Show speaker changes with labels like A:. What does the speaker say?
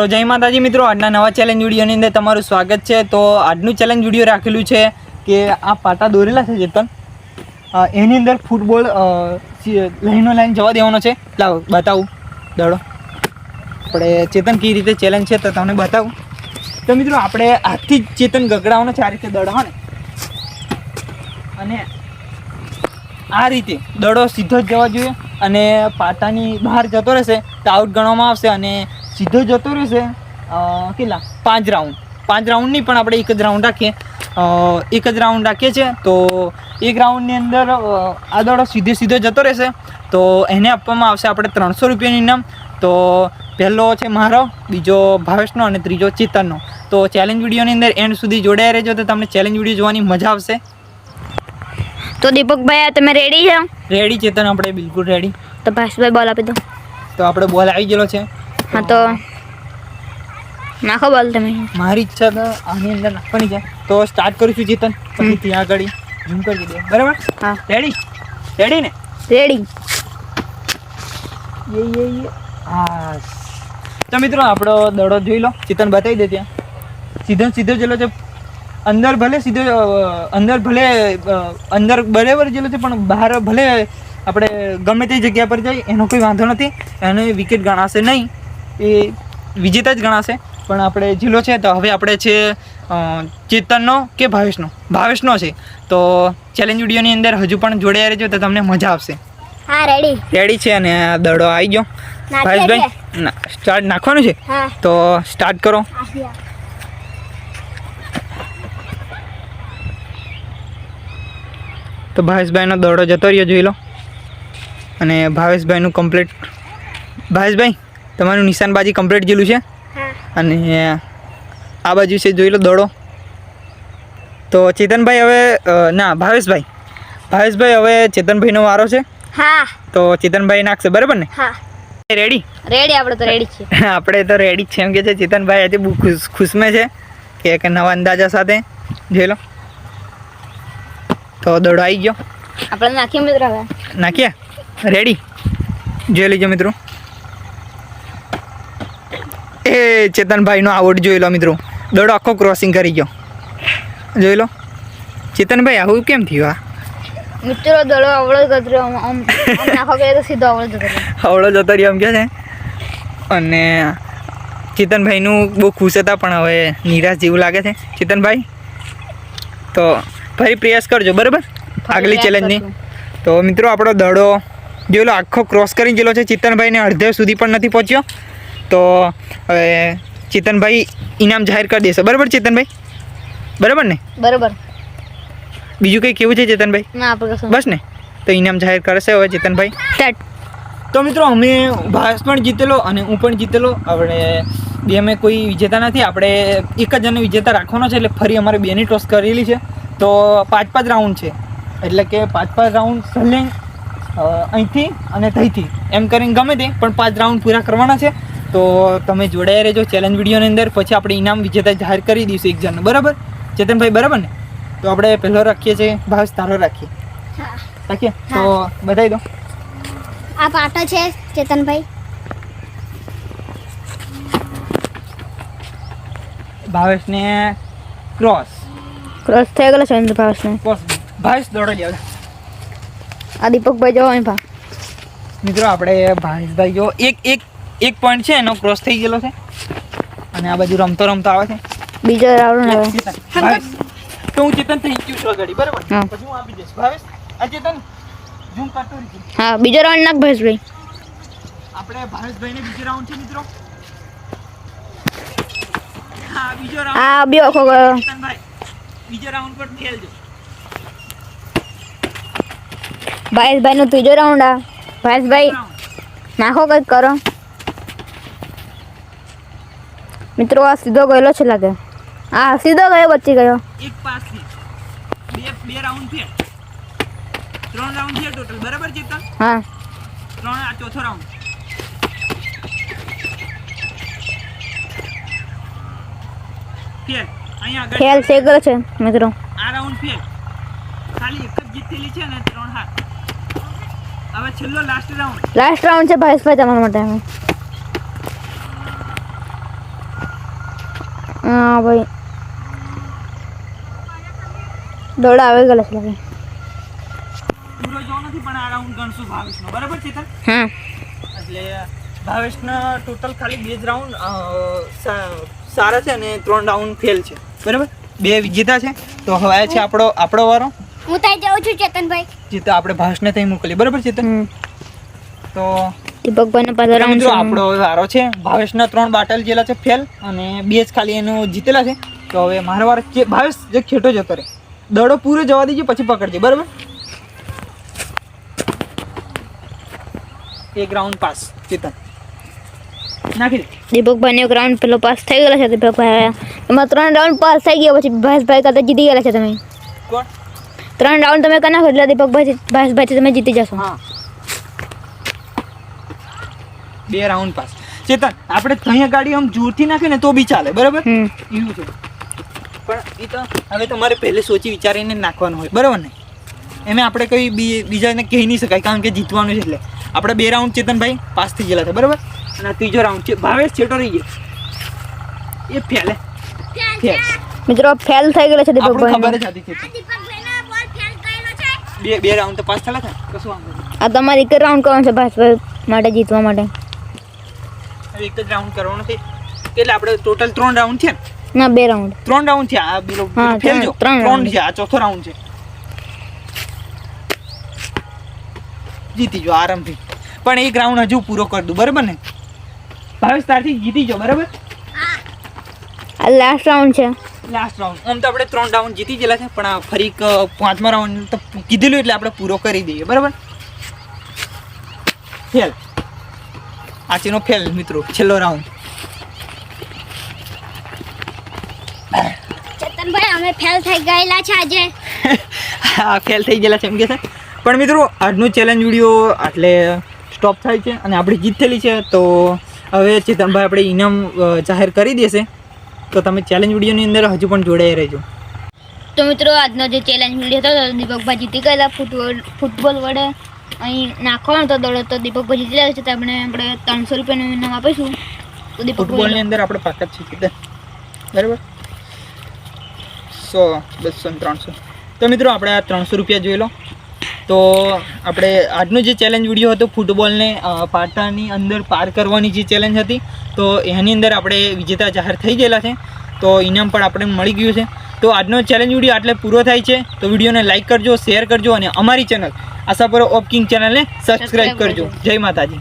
A: તો જય માતાજી મિત્રો, આજના નવા ચેલેન્જ વિડીયોની અંદર તમારું સ્વાગત છે. તો આજનું ચેલેન્જ વીડિયો રાખેલું છે કે આ પાટા દોરેલા છે ચેતન? એની અંદર ફૂટબોલ લાઈનો લાઈન જવા દેવાનો છે. લાવો, બતાવું. દડો. આપણે ચેતન કઈ રીતે ચેલેન્જ છે તો તમને બતાવું. તો મિત્રો, આપણે હાથથી જ ચેતન ગગડાવવાનો છે, આ રીતે દડો હોને અને આ રીતે દડો સીધો જ જવા જોઈએ અને પાટાની બહાર જતો રહેશે તો આઉટ ગણવામાં આવશે અને સીધો જતો રહેશે? કેટલા? પાંચ રાઉન્ડ પાંચ રાઉન્ડ નહીં પણ આપણે એક જ રાઉન્ડ રાખીએ. એક જ રાઉન્ડ રાખીએ છીએ. તો એક રાઉન્ડની અંદર આ દોડો સીધે સીધો જતો રહેશે. તો એને આપવામાં આવશે આપણે ત્રણસો રૂપિયાની ઇનામ. તો પહેલો છે મારો બીજો ભાવેશનો અને ત્રીજો ચેતનનો. તો ચેલેન્જ વિડીયોની અંદર એન્ડ સુધી જોડાયા રહેજો તો તમને ચેલેન્જ વીડિયો જોવાની મજા આવશે.
B: તો દીપકભાઈ આ તમે રેડી છો?
A: રેડી ચેતન આપણે બિલકુલ રેડી
B: તો ભાસભાઈ બોલ આપી દો.
A: તો આપણે બોલ આવી ગયેલો છે.
B: હા તો નાખો બોલ તમે.
A: મારી ઈચ્છા તો આની અંદર નાખવાની છે. તો સ્ટાર્ટ કરું છું જીતન પછી ત્યાં આગળ ઝૂમ કરી દે બરાબર?
B: હા.
A: રેડી રેડી ને?
B: રેડી
A: યે યે યે. હા. તો મિત્રો આપણો દડો જોઈ લો. ચિતન બતાવી દે ત્યાં. સીધો સીધો જેલો છે. અંદર ભલે સીધો અંદર ભલે અંદર બરાબર જેલો છે પણ બહાર ભલે આપણે ગમે તે જગ્યા પર જઈએ એનો કોઈ વાંધો નથી. એને વિકેટ ગણાશે નહીં. એ વિજેતા જ ગણાશે. પણ આપણે જિલ્લો છે તો હવે આપણે છે ચેતનનો કે ભાવેશનો? ભાવેશનો છે. તો ચેલેન્જ વિડીયોની અંદર હજુ પણ જોડાયા રહેજો તો તમને મજા આવશે.
B: હા રેડી
A: રેડી છે અને આ દડો આવી ગયો. ભાવેશભાઈ ના સ્ટાર્ટ નાખવાનું છે? તો સ્ટાર્ટ કરો. તો ભાવેશભાઈનો દડો જતો રહ્યો જોઈ લો. અને ભાવેશભાઈનું કમ્પ્લીટ ભાવેશભાઈ તમારું નિશાનબાજી કમ્પ્લીટ ગયેલું છે? અને આ બાજુ છે જોઈ લો દડો. તો ચેતનભાઈ હવે ના ભાવેશભાઈ. ભાવેશભાઈ હવે ચેતનભાઈનો વારો છે.
B: હા.
A: તો ચેતનભાઈ નાખશે બરાબર ને?
B: હા.
A: રેડી
B: રેડી આપણે તો રેડી છીએ.
A: આપણે તો રેડી છે એમ કે છે ચેતનભાઈ આજે બહુ ખુશ ખુશમે છે. કે એક નવા અંદાજા સાથે. જોઈ લો. તો દડો આવી ગયો.
B: આપણે નાખીએ મિત્રો હવે?
A: નાખ્યા રેડી જોઈ લેજો મિત્રો. ચેતનભાઈનો આવડ જોઈ લો મિત્રો. દડો આખો ક્રોસિંગ કરી ગયો. જોઈ લો. ચેતનભાઈ આવું કેમ થયું આ?
B: મિત્રો દડો આવડો જ ગતર્યો આમ આમ આમ નાખો કે તો સીધો આવડો જ ગતર્યો
A: હવળો જતો રહ્યો એમ કે છે. અને ચેતનભાઈનું બહુ ખુશ હતા પણ હવે નિરાશ જેવું લાગે છે. ચેતનભાઈ તો ફરી પ્રયાસ કરજો બરાબર? આગલી ચેલેન્જની તો મિત્રો આપણો દડો જોઈ લો આખો ક્રોસ કરી ગયેલો છે. ચેતનભાઈને અડધે સુધી પણ નથી પહોંચ્યો. તો હવે ચેતનભાઈ ઇનામ જાહેર કરી દેશે. બરાબર ચેતનભાઈ? બરાબર ને?
B: બરાબર.
A: બીજું કંઈ કેવું છે ચેતનભાઈ?
B: આપણે
A: બસ ને? તો ઇનામ જાહેર કરશે હવે ચેતનભાઈ.
B: સ્ટાર્ટ.
A: તો મિત્રો અમે ભાસ પણ જીતેલો અને હું પણ જીતેલો. આપણે બે અમે કોઈ વિજેતા નથી. આપણે એક જ જણને વિજેતા રાખવાનો છે એટલે ફરી અમારે બેની ટોસ કરેલી છે. તો પાંચ પાંચ રાઉન્ડ છે. એટલે કે પાંચ પાંચ રાઉન્ડ સલ્લે અહીંથી અને તહીંથી એમ કરીને ગમે તે પણ પાંચ રાઉન્ડ પૂરા કરવાના છે. તો તમે જોડાયા રહેજો ચેલેન્જ વિડીયોની અંદર. પછી આપણે ઇનામ વિજેતા જાહેર કરી દઈશું એક જણને. બરાબર? ચેતનભાઈ બરાબર ને? તો આપણે પહેલો રાખીએ છીએ. ભાવેશ તારો રાખીએ. રાખીએ? તો બતાવી દો.
C: આ પાટો છે ચેતનભાઈ.
A: ભાવેશને ક્રોસ
B: ક્રોસ થઈ ગયેલો છે ભાવેશને.
A: ક્રોસ ભાવેશ દોડો લેવા
B: આ દીપકભાઈ જો અહીં ભા
A: મિત્રો આપણે ભાવેશભાઈ જો એક એક એક પોઈન્ટ છે એનો ક્રોસ થઈ ગયેલો છે. અને આ બાજુ રમતો રમતો આવે છે.
B: બીજો રાઉન્ડ
A: આવે. તો હું ચેતન થઈ ગયું છું ગાડી બરાબર?
B: હા.
A: પછી હું આપી દઈશ. ભાવેશ આ ચેતન ઝૂમ કરતો રહી
B: હા બીજો રાઉન્ડ નાખ ભાસભાઈ
A: આપણે ભાવેશભાઈને બીજો રાઉન્ડ છે મિત્રો. હા બીજો રાઉન્ડ
B: હા બે આખો ગયો.
A: બીજો રાઉન્ડ પર ખેલજો
B: ભાઈસભાઈ નો ત્રીજો રાઉન્ડ આ. ભાઈસભાઈ નાખો કંઈક કરો. મિત્રો આ સીધો ગયેલો છે લાગે આ સીધો ગયો બચી ગયો
A: એક પાસથી બે બે રાઉન્ડ થયા ત્રણ રાઉન્ડ થયા ટોટલ બરાબર ચેતન?
B: હા।
A: ત્રણ આ ચોથો રાઉન્ડ ફેલ અહીંયા આગળ.
B: ખેલ થઈ ગયો છે મિત્રો.
A: આ રાઉન્ડ ફેલ ખાલી એક જ જીત થયેલી છે ને ત્રણ હાર. હવે છેલ્લો લાસ્ટ રાઉન્ડ
B: લાસ્ટ રાઉન્ડ છે ભાઈસભાઈ તમારા માટે હા ભાઈ. દોડ આવે ગયેલા છે લાગે
A: પૂરો જો નથી પણ આ રાઉન્ડ ગણશું ભાવેશનો. બરાબર ચેતન
B: હા.
A: એટલે ભાવેશના ટોટલ ખાલી બે જ રાઉન્ડ સારા છે અને ત્રણ રાઉન્ડ ફેલ છે. બરાબર? બે વિજેતા છે. તો હવે છે આપણો આપણો વારો.
C: હું ત્યાં જાઉં છું ચેતનભાઈ.
A: જે આપણે ભાવેશને ત્યાં મોકલીએ. બરાબર ચેતન તો
B: દીપકભાઈનો પાછો રાઉન્ડ
A: આપણો સારો છે. ભાવેશના ત્રણ બાટલ જેલા છે ફેલ અને બે જ ખાલી એનું જીતેલા છે. તો હવે મારો વાર ભાવેશ જે ખેટો જતો રહે. દડો પૂરો જવા દેજો પછી પકડજે બરાબર? એક રાઉન્ડ પાસ ચેતન નાખી
B: દીપકભાઈનો એક રાઉન્ડ પેલો પાસ થઈ ગયેલો છે દીપકભાઈ તમારા ત્રણ રાઉન્ડ પાસ થઈ ગયા પછી ભાસભાઈ કરતા જીતી ગયેલા છે તમે.
A: કોણ?
B: ત્રણ રાઉન્ડ તમે કરી નાખો એટલે દીપકભાઈ ભાસભાઈથી તમે જીતી જશો.
A: હા. બે રાઉન્ડ પાસ ચેતન આપણે ત્યાં ગાડી આમ જોરથી નાખે ને તો બી ચાલે બરાબર? એવું છે. પણ એ તો હવે તમારે પહેલે સોચી વિચારીને નાખવાનું હોય બરાબર ને? એમાં આપણે કંઈ બી બીજાને કહી નહીં શકાય કારણ કે જીતવાનું છે એટલે. આપણે બે રાઉન્ડ ચેતનભાઈ પાસ થઈ ગયેલા છે બરાબર? અને ત્રીજો રાઉન્ડ છે ભાવેશ છેટો રહી ગયો. એ ફેલે. ફેલ.
B: મિત્રો ફેલ થઈ ગયેલો છે
A: આપણને ખબર
B: દીપકભાઈ
A: જ હતી બે બે રાઉન્ડ તો પાસ થયેલા છે કશું વાંધો
B: આ તમારે એક રાઉન્ડ કરવાનો છે પાસ માટે જીતવા માટે.
A: એક જ રાઉન્ડ કરવાનો છે. એટલે આપણે ટોટલ ત્રણ રાઉન્ડ છે ના?
B: બે રાઉન્ડ
A: ત્રણ રાઉન્ડ છે આ
B: હા,
A: ફેલ જો.
B: ત્રણ
A: છે આ ચોથો રાઉન્ડ છે. જીતી જો આરામથી. પણ એક રાઉન્ડ હજુ પૂરો કરી દઉં. બરાબર ને? ભાવેશ તારથી જીતી જો બરાબર?
B: આ લાસ્ટ રાઉન્ડ છે.
A: લાસ્ટ રાઉન્ડ આમ તો આપણે ત્રણ રાઉન્ડ જીતી ગયેલા છે પણ આ ફરી પાંચમા રાઉન્ડ તો કીધેલું એટલે આપણે પૂરો કરી દઈએ. બરાબર? ફેલ આ ફેલ મિત્રો છેલ્લો રાઉન્ડ
C: ચેતનભાઈ અમે ફેલ થઈ ગયેલા છે આજે.
A: હા ફેલ થઈ ગયેલા છે એમ કે છે. પણ મિત્રો આજનો ચેલેન્જ વીડિયો એટલે સ્ટોપ થાય છે અને આપણી જીત થયેલી છે તો હવે ચેતનભાઈ આપણે ઇનામ જાહેર કરી દેશે. તો તમે ચેલેન્જ વિડીયોની અંદર હજુ પણ જોડાઈ રહેજો.
B: તો મિત્રો આજનો જે ચેલેન્જ વીડિયો હતો દીપકભાઈ જીતી ગયેલા ફૂટબોલ ફૂટબોલ વડે. અહીં નાખવાનો હતો દડો તો દીપકભાઈ જીતી લાવે છે તો આપણે આપણે ત્રણસો રૂપિયાનું ઇનામ આપીશું. તો
A: ફૂટબોલની અંદર આપણે પાકત છે ચેતન બરાબર? સો બસો ને ત્રણસો. તો મિત્રો આપણે આ ત્રણસો રૂપિયા જોઈ લો. તો આપણે આજનો જે ચેલેન્જ વીડિયો હતો ફૂટબોલને પાટાની અંદર પાર કરવાની જે ચેલેન્જ હતી તો એની અંદર આપણે વિજેતા જાહેર થઈ ગયેલા છે. તો ઇનામ પણ આપણે મળી ગયું છે. તો આજનો ચેલેન્જ વીડિયો આટલે પૂરો થાય છે. તો વિડીયોને લાઇક કરજો શેર કરજો અને અમારી ચેનલ આશાપુરા ઓફ કિંગ ચેનલને સબસ્ક્રાઈબ કરજો. જય માતાજી.